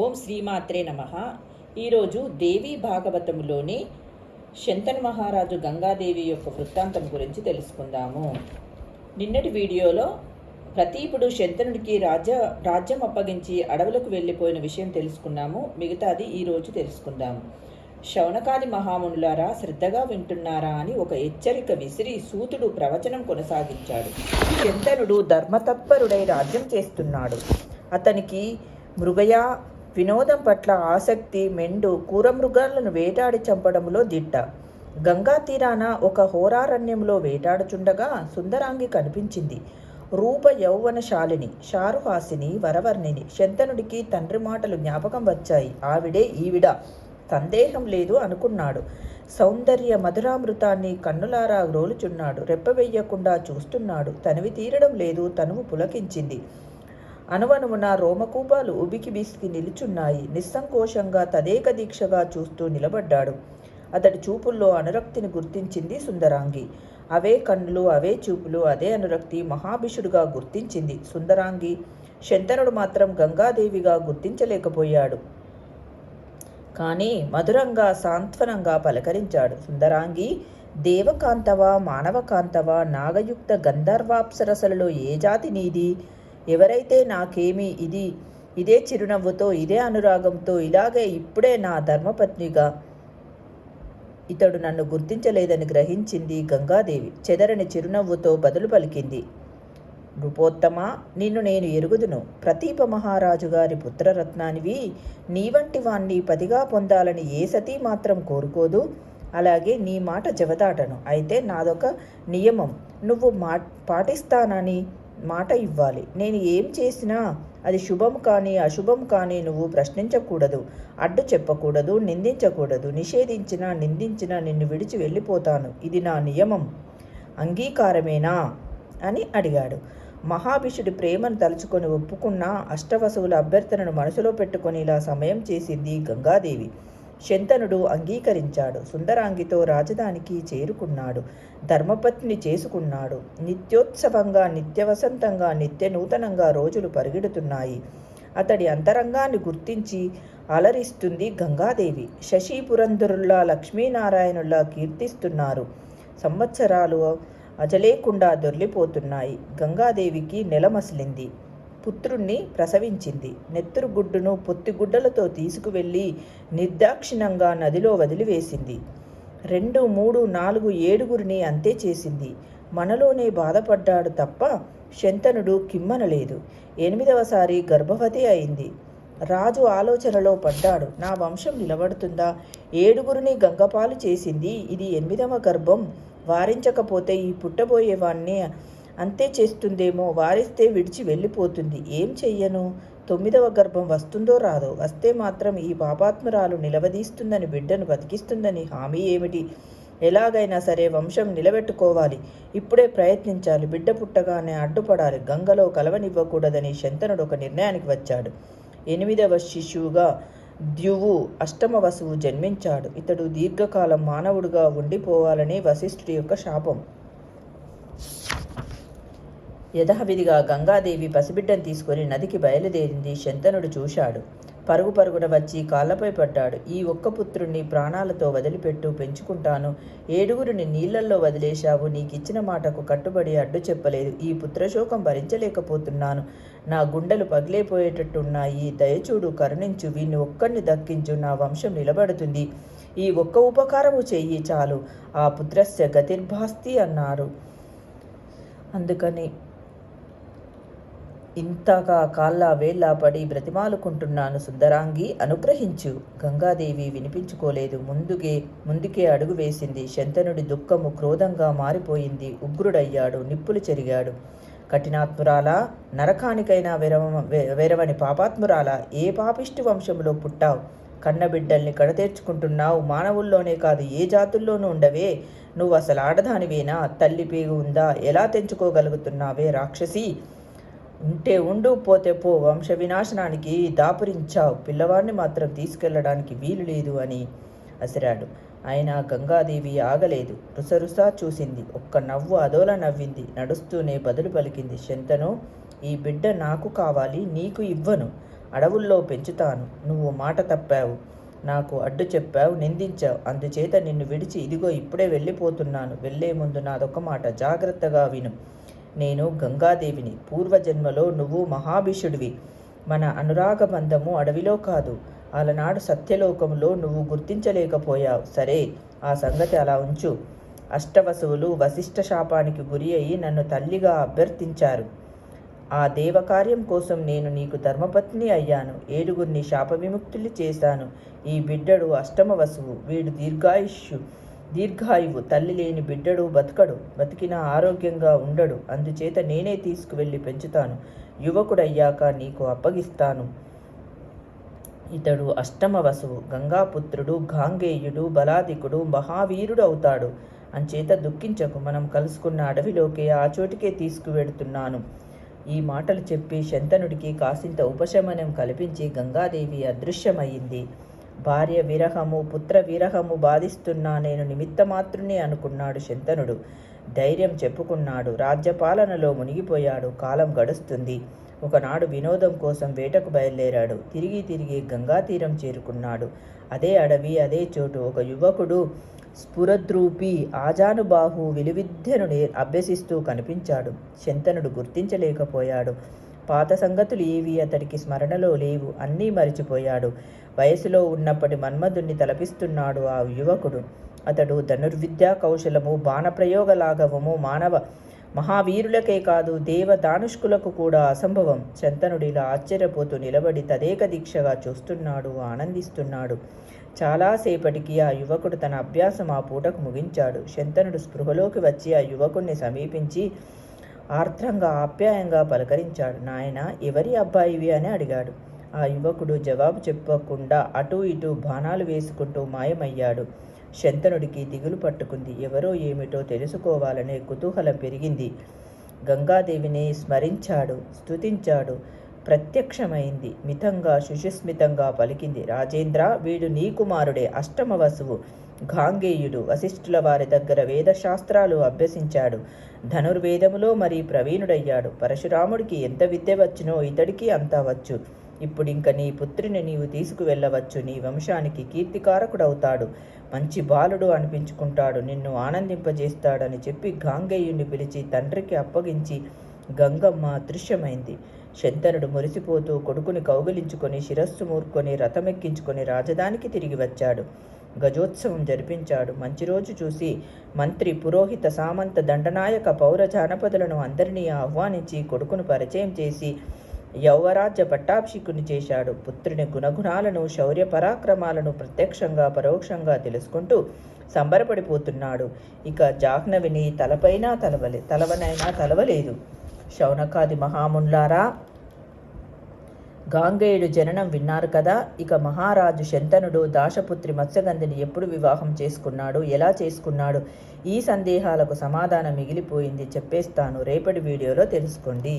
ఓం శ్రీమాత్రే నమ. ఈరోజు దేవీ భాగవతములోని శంతన్ మహారాజు గంగాదేవి యొక్క వృత్తాంతం గురించి తెలుసుకుందాము. నిన్నటి వీడియోలో ప్రతీపుడు శంతనుడికి రాజ్య రాజ్యం అప్పగించి అడవులకు వెళ్ళిపోయిన విషయం తెలుసుకున్నాము. మిగతాది ఈరోజు తెలుసుకుందాము శౌనకాది మహామునులారా శ్రద్ధగా వింటున్నారా అని ఒక హెచ్చరిక విసిరి సూతుడు ప్రవచనం కొనసాగించాడు. శంతనుడు ధర్మతత్పరుడై రాజ్యం చేస్తున్నాడు. అతనికి మృగయా వినోదం పట్ల ఆసక్తి మెండు కూరమృగాలను వేటాడి చంపడంలో దిట్ట. గంగా తీరాన ఒక హోరారణ్యంలో వేటాడుచుండగా సుందరాంగి కనిపించింది. రూప యౌవనశాలిని శారుహాసిని వరవర్ణిని శంతనుడికి తండ్రి మాటలు జ్ఞాపకం వచ్చాయి. ఆవిడే ఈవిడ. సందేహం లేదు అనుకున్నాడు. సౌందర్య మధురామృతాన్ని కన్నులారా రోలుచున్నాడు. రెప్పవెయ్యకుండా చూస్తున్నాడు. తనివి తీరడం లేదు. తనువు పులకించింది. అనువనువున రోమకూపాలు ఉబికి బిసికి నిలుచున్నాయి. నిస్సంకోషంగా తదేక దీక్షగా చూస్తూ నిలబడ్డాడు. అతడి చూపుల్లో అనురక్తిని గుర్తించింది సుందరాంగి. అవే కన్నులు అవే చూపులు అదే అనురక్తి మహాభిషుడుగా గుర్తించింది సుందరాంగి. శంతనుడు మాత్రం గంగాదేవిగా గుర్తించలేకపోయాడు. కానీ మధురంగా సాంత్వనంగా పలకరించాడు. సుందరాంగి దేవకాంతవా మానవకాంతవా నాగయుక్త గంధర్వాప్సరసలలో ఏ జాతి నీది? ఎవరైతే నాకేమి ఇది ఇదే చిరునవ్వుతో ఇదే అనురాగంతో ఇలాగే ఇప్పుడే నా ధర్మపత్నిగా ఇతడు నన్ను గుర్తించలేదని గ్రహించింది గంగాదేవి. చెదరని చిరునవ్వుతో బదులు పలికింది నృపోత్తమ నిన్ను నేను ఎరుగుదును. ప్రతీప మహారాజు గారి పుత్రరత్నానివి నీ వంటి వాణ్ణి పదిగా పొందాలని ఏ సతీ మాత్రం కోరుకోదు. అలాగే నీ మాట జవదాటను అయితే నాదొక నియమం. నువ్వు మా పాటిస్తానని మాట ఇవ్వాలి. నేను ఏం చేసినా అది శుభం కానీ అశుభం కానీ నువ్వు ప్రశ్నించకూడదు అడ్డు చెప్పకూడదు నిందించకూడదు నిషేధించినా నిందించినా నిన్ను విడిచి వెళ్ళిపోతాను. ఇది నా నియమం. అంగీకారమేనా? అని అడిగాడు. మహాభిషుడి ప్రేమను తలుచుకొని ఒప్పుకున్న అష్టవసువుల అభ్యర్థనను మనసులో పెట్టుకొని ఇలా సమయం చేసింది గంగాదేవి. శంతనుడు అంగీకరించాడు. సుందరాంగితో రాజధానికి చేరుకున్నాడు. ధర్మపత్ని చేసుకున్నాడు. నిత్యోత్సవంగా నిత్యవసంతంగా నిత్య నూతనంగా రోజులు పరిగెడుతున్నాయి. అతడి అంతరంగాన్ని గుర్తించి అలరిస్తుంది గంగాదేవి. శశిపురంధరుల్లా లక్ష్మీనారాయణుల్లా కీర్తిస్తున్నారు. సంవత్సరాలు అజలేకుండా దొర్లిపోతున్నాయి. గంగాదేవికి నెలమసిలింది. పుత్రుణ్ణి ప్రసవించింది. నెత్తురు గుడ్డును పొత్తిగుడ్డలతో తీసుకువెళ్ళి నిర్దాక్షిణంగా నదిలో వదిలివేసింది. రెండు మూడు నాలుగు ఏడుగురిని అంతే చేసింది. మనలోనే బాధపడ్డాడు తప్ప శంతనుడు కిమ్మనలేదు. ఎనిమిదవసారి గర్భవతి అయింది. రాజు ఆలోచనలో పడ్డాడు. నా వంశం నిలబడుతుందా? ఏడుగురిని గంగపాలు చేసింది. ఇది ఎనిమిదవ గర్భం. వారించకపోతే ఈ పుట్టబోయేవాణ్ణి అంతే చేస్తుందేమో వారిస్తే విడిచి వెళ్ళిపోతుంది. ఏం చెయ్యను? తొమ్మిదవ గర్భం వస్తుందో రాదో? వస్తే మాత్రం ఈ పాపాత్మరాలు నిలవదీస్తుందని బిడ్డను బతికిస్తుందని హామీ ఏమిటి? ఎలాగైనా సరే వంశం నిలబెట్టుకోవాలి. ఇప్పుడే ప్రయత్నించాలి. బిడ్డ పుట్టగానే అడ్డుపడాలి. గంగలో కలవనివ్వకూడదని శంతనుడు ఒక నిర్ణయానికి వచ్చాడు. ఎనిమిదవ శిశువుగా ద్యువు అష్టమ వసువు జన్మించాడు. ఇతడు దీర్ఘకాలం మానవుడుగా ఉండిపోవాలని వశిష్ఠుడి యొక్క శాపం. యథావిధిగా గంగాదేవి పసిబిడ్డను తీసుకొని నదికి బయలుదేరింది శంతనుడు చూశాడు. పరుగు పరుగున వచ్చి కాళ్ళపై పడ్డాడు. ఈ ఒక్క పుత్రుణ్ణి ప్రాణాలతో వదిలిపెట్టు పెంచుకుంటాను. ఏడుగురిని నీళ్ళల్లో వదిలేశావు. నీకిచ్చిన మాటకు కట్టుబడి అడ్డు చెప్పలేదు. ఈ పుత్రశోకం భరించలేకపోతున్నాను. నా గుండెలు పగిలేపోయేటట్టున్నాయి. దయచూడు కరుణించు. వీణ్ణి ఒక్కడిని దక్కించు. నా వంశం నిలబడుతుంది. ఈ ఒక్క ఉపకారము చెయ్యి చాలు. ఆ పుత్రస్య గతిర్భాస్తి అన్నారు. అందుకని ఇంతగా కాళ్ళ వేళ్ళ పడి బ్రతిమాలుకుంటున్నాను సుందరాంగి అనుగ్రహించు. గంగాదేవి వినిపించుకోలేదు. ముందుగే ముందుకే అడుగు వేసింది. శంతనుడి దుఃఖము క్రోధంగా మారిపోయింది. ఉగ్రుడయ్యాడు. నిప్పులు చెరిగాడు. కఠినాత్మురాలా నరకానికైనా వెరవ వెరవని పాపాత్మురాలా ఏ పాపిష్టి వంశంలో పుట్టావు? కన్నబిడ్డల్ని కడతేర్చుకుంటున్నావు మానవుల్లోనే కాదు ఏ జాతుల్లోనూ ఉండవే. నువ్వు అసలు ఆడదానివేనా? తల్లి పేగు ఉందా? ఎలా తెంచుకోగలుగుతున్నావే రాక్షసి? ఉంటే ఉండు పోతే పో వంశ వినాశనానికి దాపురించావు. పిల్లవాడిని మాత్రం తీసుకెళ్ళడానికి వీలు లేదు అని అసిరాడు. అయినా గంగాదేవి ఆగలేదు. రుసరుసా చూసింది. ఒక్క నవ్వు అదోల నవ్వింది. నడుస్తూనే బదులు పలికింది. శంతను ఈ బిడ్డ నాకు కావాలి నీకు ఇవ్వను. అడవుల్లో పెంచుతాను. నువ్వు మాట తప్పావు. నాకు అడ్డు చెప్పావు నిందించావు. అందుచేత నిన్ను విడిచి ఇదిగో ఇప్పుడే వెళ్ళిపోతున్నాను. వెళ్ళే ముందు నాదొక మాట జాగ్రత్తగా విను. నేను గంగాదేవిని. పూర్వజన్మలో నువ్వు మహాభిషుడివి. మన అనురాగ బంధము అడవిలో కాదు. అలనాడు సత్యలోకంలో నువ్వు గుర్తించలేకపోయావు. సరే ఆ సంగతి అలా ఉంచు. అష్టవసువులు వశిష్ఠ శాపానికి గురి అయి నన్ను తల్లిగా అభ్యర్థించారు. ఆ దేవకార్యం కోసం నేను నీకు ధర్మపత్ని అయ్యాను. ఏడుగురిని శాప విముక్తులు చేశాను. ఈ బిడ్డడు అష్టమ వసువు వీడు దీర్ఘాయుష్యు. దీర్ఘాయువు తల్లి లేని బిడ్డడు బతకడు బతికినా ఆరోగ్యంగా ఉండడు. అందుచేత నేనే తీసుకువెళ్ళి పెంచుతాను. యువకుడయ్యాక నీకు అప్పగిస్తాను. ఇతడు అష్టమ వసువు గంగాపుత్రుడు గాంగేయుడు బలాదికుడు మహావీరుడు అవుతాడు అంచేత దుఃఖించకు మనం కలుసుకున్న అడవిలోకి ఆ చోటికే తీసుకువెడుతున్నాను. ఈ మాటలు చెప్పి శంతనుడికి కాసింత ఉపశమనం కల్పించి గంగాదేవి అదృశ్యమయ్యింది. భార్య విరహము పుత్ర విరహము బాధిస్తున్నా నేను నిమిత్తమాత్రుని అనుకున్నాడు శంతనుడు. ధైర్యం చెప్పుకున్నాడు. రాజ్యపాలనలో మునిగిపోయాడు. కాలం గడుస్తుంది. ఒకనాడు వినోదం కోసం వేటకు బయలుదేరాడు. తిరిగి తిరిగి గంగా తీరం చేరుకున్నాడు. అదే అడవి అదే చోటు. ఒక యువకుడు స్ఫురద్రూపి ఆజానుబాహు విలువిద్యను అభ్యసిస్తూ కనిపించాడు. శంతనుడు గుర్తించలేకపోయాడు. పాత సంగతులు ఏవి? అతడికి స్మరణలో లేవు. అన్నీ మరిచిపోయాడు. వయసులో ఉన్నప్పటి మన్మధుణ్ణి తలపిస్తున్నాడు ఆ యువకుడు. అతడు ధనుర్విద్యా కౌశలము బాణప్రయోగ లాఘవము మానవ మహావీరులకే కాదు దేవ దానుష్కులకు కూడా అసంభవం. శంతనుడిలా ఆశ్చర్యపోతూ నిలబడి తదేక దీక్షగా చూస్తున్నాడు ఆనందిస్తున్నాడు. చాలాసేపటికి ఆ యువకుడు తన అభ్యాసం ఆ పూటకు ముగించాడు. శంతనుడు స్పృహలోకి వచ్చి ఆ యువకుణ్ణి సమీపించి ఆర్ద్రంగా ఆప్యాయంగా పలకరించాడు. నాయన ఎవరి అబ్బాయివి? అని అడిగాడు. ఆ యువకుడు జవాబు చెప్పకుండా అటూ ఇటూ బాణాలు వేసుకుంటూ మాయమయ్యాడు. శంతనుడికి దిగులు పట్టుకుంది. ఎవరో ఏమిటో తెలుసుకోవాలనే కుతూహలం పెరిగింది. గంగాదేవిని స్మరించాడు స్తుతించాడు. ప్రత్యక్షమైంది. మితంగా సుషుస్మితంగా పలికింది. రాజేంద్ర వీడు నీ కుమారుడే. అష్టమ వసువు. గాంగేయుడు. వశిష్ఠుల వారి దగ్గర వేదశాస్త్రాలు అభ్యసించాడు. ధనుర్వేదములో మరి ప్రవీణుడయ్యాడు. పరశురాముడికి ఎంత విద్య వచ్చునో ఇతడికి అంతా వచ్చు. ఇప్పుడింక నీ పుత్రిని నీవు తీసుకువెళ్ళవచ్చు. నీ వంశానికి కీర్తికారకుడవుతాడు. మంచి బాలుడు అనిపించుకుంటాడు. నిన్ను ఆనందింపజేస్తాడని చెప్పి గాంగేయుణ్ణి పిలిచి తండ్రికి అప్పగించి గంగమ్మ అదృశ్యమైంది. శంతనుడు మురిసిపోతూ కొడుకుని కౌగిలించుకొని శిరస్సు మూర్కొని రథమెక్కించుకొని రాజధానికి తిరిగి వచ్చాడు. గజోత్సవం జరిపించాడు. మంచి రోజు చూసి మంత్రి పురోహిత సామంత దండనాయక పౌర జానపదులను అందరినీ ఆహ్వానించి కొడుకును పరిచయం చేసి యౌవరాజ్య పట్టాభిషికుని చేశాడు. పుత్రుని గుణగుణాలను శౌర్య పరాక్రమాలను ప్రత్యక్షంగా పరోక్షంగా తెలుసుకుంటూ సంబరపడిపోతున్నాడు. ఇక జాహ్నవిని తలపైనా తలవలే తలవనైనా తలవలేదు. శౌనకాది మహామున్లారా గాంగేయుడు జననం విన్నారు కదా? ఇక మహారాజు శంతనుడు దాశపుత్రి మత్స్యగంధిని ఎప్పుడు వివాహం చేసుకున్నాడు? ఎలా చేసుకున్నాడు? ఈ సందేహాలకు సమాధానం మిగిలిపోయింది చెప్పేస్తాను. రేపటి వీడియోలో తెలుసుకోండి.